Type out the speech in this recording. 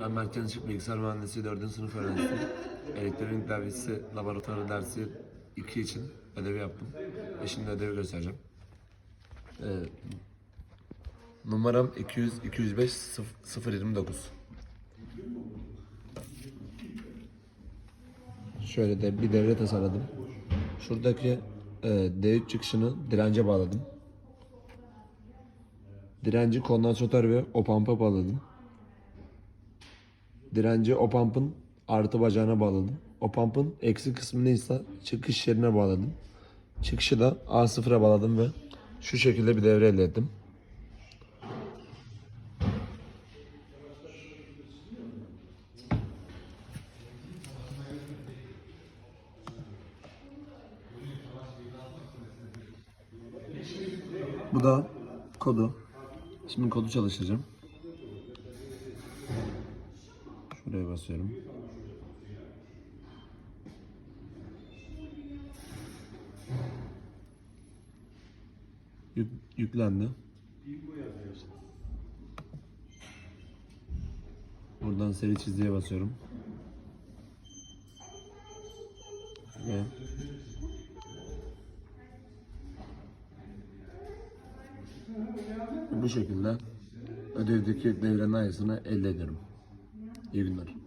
Ben Mert Yanışık Bilgisayar Mühendisliği 4. sınıf öğrencisiyim. Elektronik davetisi laboratuvarı dersi 2 için ödevi yaptım. Ve şimdi ödevi göstereceğim. Ee, numaram 200 205 0 029. Şöyle de bir devre tasarladım. Şuradaki e, D3 çıkışını dirence bağladım. Direnci kondansatör ve opampa bağladım. Direnci opampın artı bacağına bağladım. Opampın eksi kısmını ise çıkış yerine bağladım. Çıkışı da A0'a bağladım ve şu şekilde bir devre elde ettim. Bu da kodu. Şimdi kodu çalıştıracağım. Şuraya basıyorum. Yük, yüklendi. Buradan seri çizgiye basıyorum. Ve bu şekilde ödevdeki devrenin aynısını elde ediyorum. İyi günler.